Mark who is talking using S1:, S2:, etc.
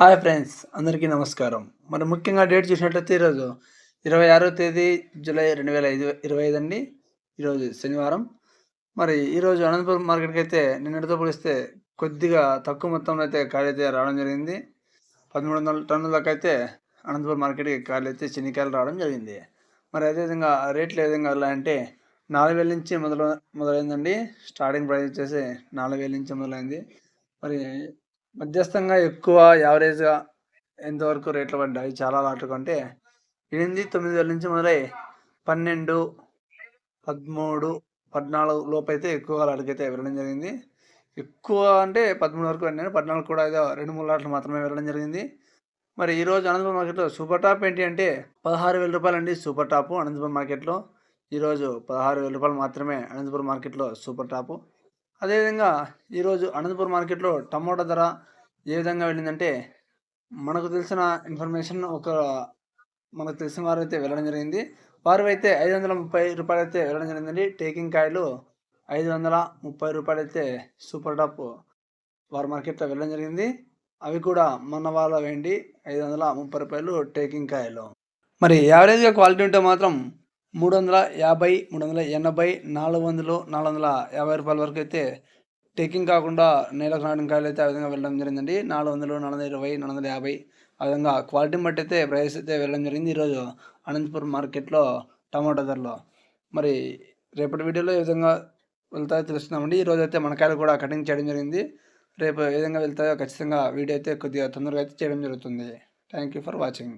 S1: Hi friends అందరికీ నమస్కారం. మరి ముఖ్యంగా డేట్ చూసినట్లయితే ఈరోజు ఇరవై ఆరో తేదీ జూలై రెండు వేల ఐదు ఇరవై ఐదు అండి. ఈరోజు శనివారం. మరి ఈరోజు అనంతపురం మార్కెట్కి అయితే నిన్నటితో పోలిస్తే కొద్దిగా తక్కువ మొత్తంలో అయితే ఖాళీ అయితే రావడం జరిగింది. పదమూడు వందల టన్నుల దాకా అయితే అనంతపురం మార్కెట్కి ఖాళీ అయితే శనికాయలు రావడం జరిగింది. మరి అదేవిధంగా రేట్లు ఏ విధంగా వెళ్ళాయంటే నాలుగు వేల నుంచి మొదలు మొదలైందండి. స్టార్టింగ్ ప్రైస్ వచ్చేసి నాలుగు వేల నుంచి మొదలైంది. మరి మధ్యస్థంగా ఎక్కువ యావరేజ్గా ఎంతవరకు రేట్లు పడ్డాయి చాలా లాట్లు కంటే ఎనిమిది తొమ్మిది వేల నుంచి మొదలై పన్నెండు పదమూడు పద్నాలుగు లోపు అయితే ఎక్కువ లాట్లకైతే వెళ్ళడం జరిగింది. ఎక్కువ అంటే పదమూడు వరకు వెళ్ళాను పద్నాలుగు కూడా ఏదో రెండు మూడు లాట్లు మాత్రమే వెళ్ళడం జరిగింది. మరి ఈరోజు అనంతపురం మార్కెట్లో సూపర్ టాప్ ఏంటి అంటే పదహారు వేల రూపాయలు అండి సూపర్ టాపు అనంతపురం మార్కెట్లో. ఈరోజు పదహారు వేల రూపాయలు మాత్రమే అనంతపురం మార్కెట్లో సూపర్ టాపు. అదేవిధంగా ఈరోజు అనంతపురం మార్కెట్లో టమోటా ధర ఏ విధంగా వెళ్ళిందంటే మనకు తెలిసిన ఇన్ఫర్మేషన్ ఒక మనకు తెలిసిన వారు అయితే వెళ్ళడం జరిగింది. వారు అయితే ఐదు వందల ముప్పై రూపాయలు అయితే వెళ్ళడం జరిగిందండి. టేకింగ్ కాయలు ఐదు వందల ముప్పై రూపాయలు అయితే సూపర్ టాప్ వారి మార్కెట్లో వెళ్ళడం జరిగింది. అవి కూడా మన వాళ్ళ వెండి ఐదు వందల ముప్పై రూపాయలు టేకింగ్ కాయలు. మరి యావరేజ్గా క్వాలిటీ ఉంటే మాత్రం మూడు వందల యాభై మూడు వందల ఎనభై నాలుగు వందలు నాలుగు వందల యాభై రూపాయల వరకు అయితే టేకింగ్ కాకుండా నేలకు నాటిన కాయలు అయితే ఆ విధంగా వెళ్ళడం జరిగిందండి. నాలుగు వందలు నాలుగు వందల ఇరవై నాలుగు వందల యాభై ఆ విధంగా క్వాలిటీని బట్టి అయితే ప్రైస్ అయితే వెళ్ళడం జరిగింది. ఈరోజు అనంతపురం మార్కెట్లో టమాటో ధరలో. మరి రేపటి వీడియోలో ఏ విధంగా వెళ్తాయో తెలుస్తున్నామండి. ఈరోజు అయితే మన కాయలు కూడా కటింగ్ చేయడం జరిగింది. రేపు ఏ విధంగా వెళ్తాయో ఖచ్చితంగా వీడియో అయితే కొద్దిగా తొందరగా అయితే చేయడం జరుగుతుంది. Thank you for watching.